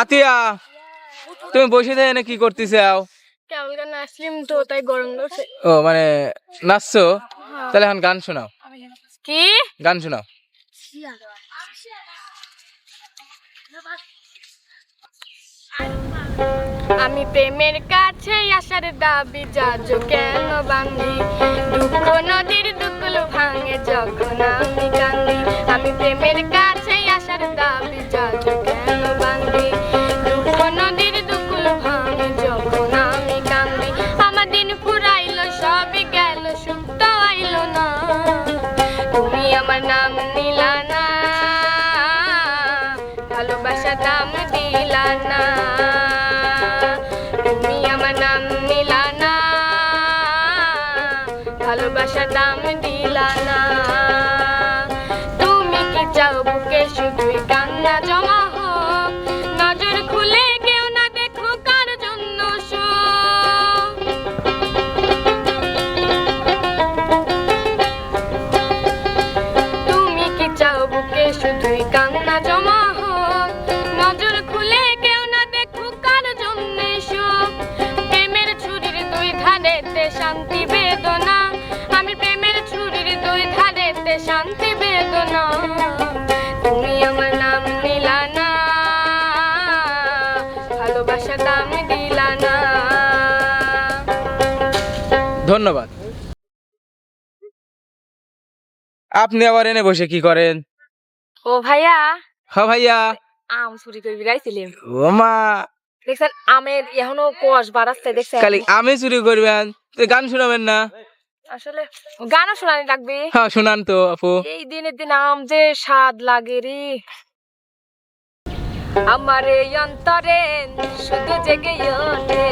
আতিয়া তুমি বসে থেকে এনে কি করতেছে আও? তো তাই গরম ও মানে নাচছো? তাহলে এখন গান শোনাও। কি? গান শোনাও। আমি প্রেমের কাছে আসার দাবি যাজ কেন বান্ধি দুঃখ নদীর দুকুল ভাঙে যখন আমি কান্দি। আমি প্রেমের কাছে আসার দাবি যাজ ধন্যবাদ। আপনি আবার এনে বসে কি করেন? ও ভাইয়া। হ ভাইয়া। আম চুরি করে বিরাইছিলাম। ও মা। দেখছেন আমের এখনও কোষ বাড়াচ্ছে দেখছেন? খালি আমি চুরি করবেন তো গান শোনাবেন না? আসলে গানও শোনানি লাগবে। হ্যাঁ শোনান তো আপু। এই দিনের দিন আম যে স্বাদ লাগে রে। আমার এই অন্তরে শুধু জেগে ওঠে।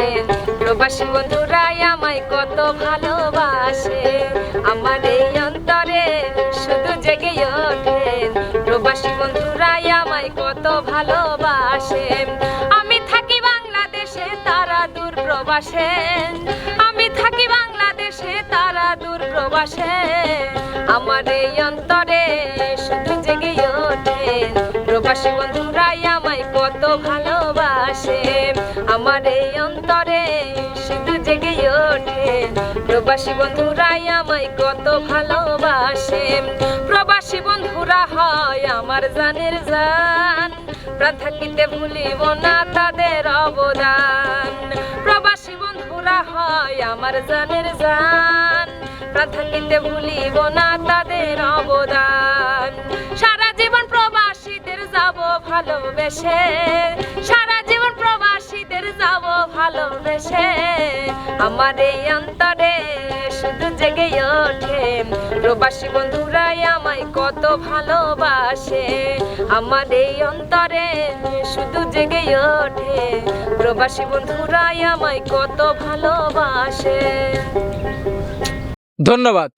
প্রবাসী বন্ধুরাই আমায় কত ভালোবাসে। আমার এই অন্তরে শুধু জেগে ওঠে প্রবাসী বন্ধুরাই আমায় কত ভালোবাসে আমি থাকি বাংলাদেশে, তারা দূর প্রবাসে। আমি থাকি বাংলাদেশে, তারা দূর প্রবাসে। আমার এই অন্তরে শুধু জেগে ওঠে প্রবাসী বন্ধুরাই আমায় কত ভালোবাসে। আমার এই প্রবাসী বন্ধুরাই আমায় কত ভালোবাসে। প্রবাসী বন্ধুরা হয় আমার জানের জান। প্রাণ থাকিতে ভুলিব না তাদের অবদান। প্রবাসী বন্ধুরা হয় আমার জানের জান। প্রাণ থাকিতে ভুলিব না তাদের অবদান। সারা জীবন প্রবাসীদের যাব ভালোবেসে। সারা জীবন যাব ভালোবেসে। আমার এই অন্তরে শুধু জেগে ওঠে। প্রবাসী বন্ধুরাই আমায় কত ভালোবাসে। আমার এই অন্তরে শুধু জেগে ওঠে। প্রবাসী বন্ধুরাই আমায় কত ভালোবাসে। ধন্যবাদ।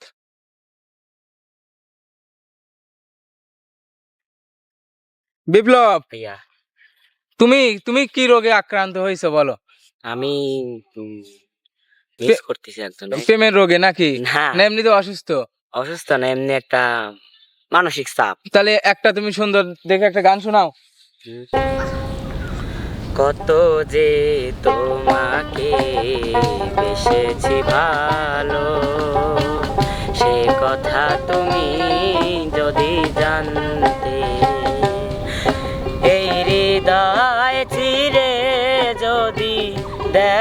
বিপ্লব। ভাইয়া। তুমি তুমি কি রোগে আক্রান্ত হয়েছো বলো? আমি মিস করতেছি একজন প্রেমের রোগে নাকি? না। এমনিতে অসুস্থ? অসুস্থ না এমনি একটা মানসিক চাপ। তাহলে একটা তুমি সুন্দর দেখে একটা গান শোনাও। কত যে তোমাকে বেসেছি ভালো সে কথা তুমি যদি জানতে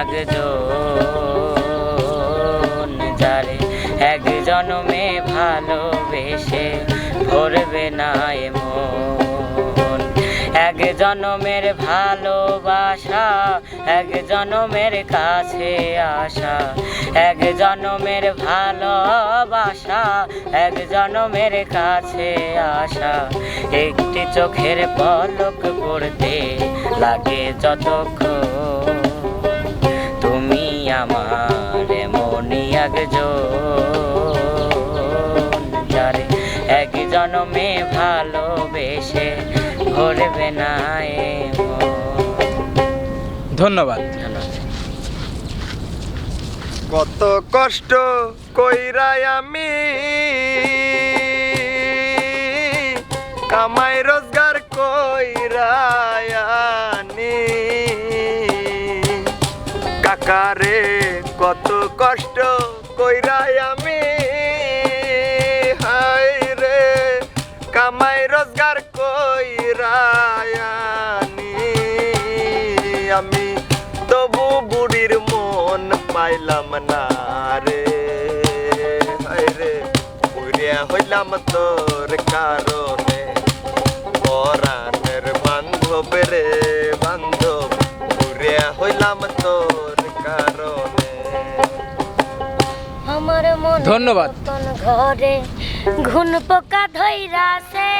একজন যারে এক জন্মে ভালোবেসে ভরবে না এমন এক জনমের ভালোবাসা, এক জনমের কাছে আসা। এক জনমের ভালোবাসা, এক জনমের কাছে আসা। একটি চোখের পলক পড়তে লাগে যতক্ষণ আমার মনি একজন যারে এক জনমে ভালোবেসে ভরবে না এ ধন্যবাদ। কত কষ্ট কইরাই আমি কামাই রোজগার কত কষ্ট কইরাই আমি। হাই রে, কামাই রোজগার কইরাই আমি তবু বুড়ির মন পাইলাম না রে। হায় রে হইলাম তোর কারণে ধন্যবাদ। ঘরে ঘুন পোকা ধইরাছে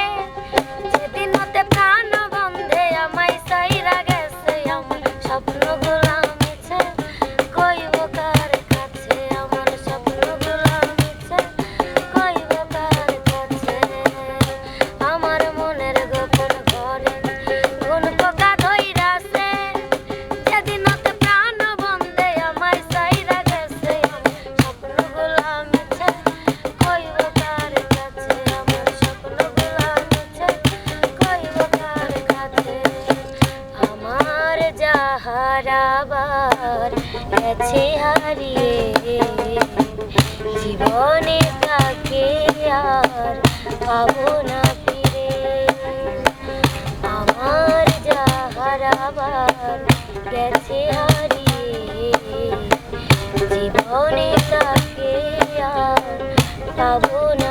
জীবনে তাকে আর না আমার জীবনে তাকে আর পাবো না।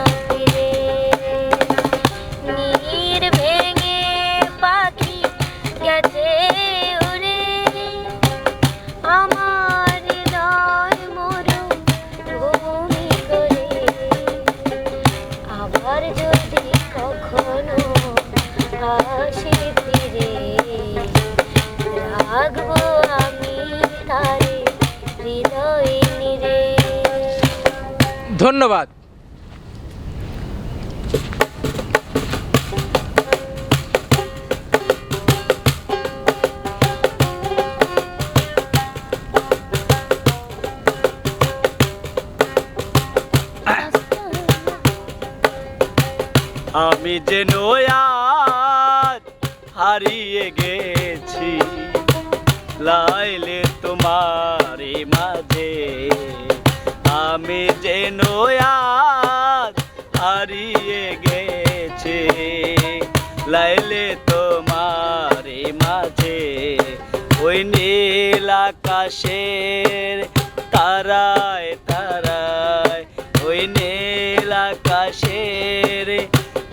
ধন্যবাদ। আমি যে নয়াজ হারিয়ে গেছি লাইলে তোমার যে নয়াজ হারিয়ে গেছি। লাইলে তোমার মাঝে ওই নীল আকাশের তারায় তারায়, ওই নীল আকাশের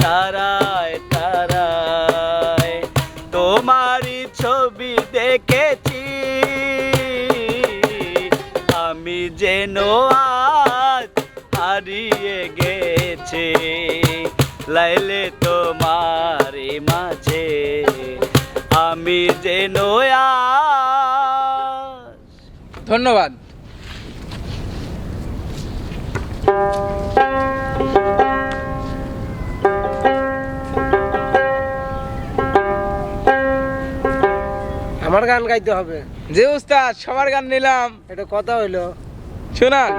তারায় তারায়। তোমারই ছবি দেখেছি, আমি যেন আজ লাইলে তোমার মাঝে আমি যে নয়া ধন্যবাদ। আমার গান গাইতে হবে। যে উস্তাদ সবার গান নিলাম। এটা কথা হইল। শোনান।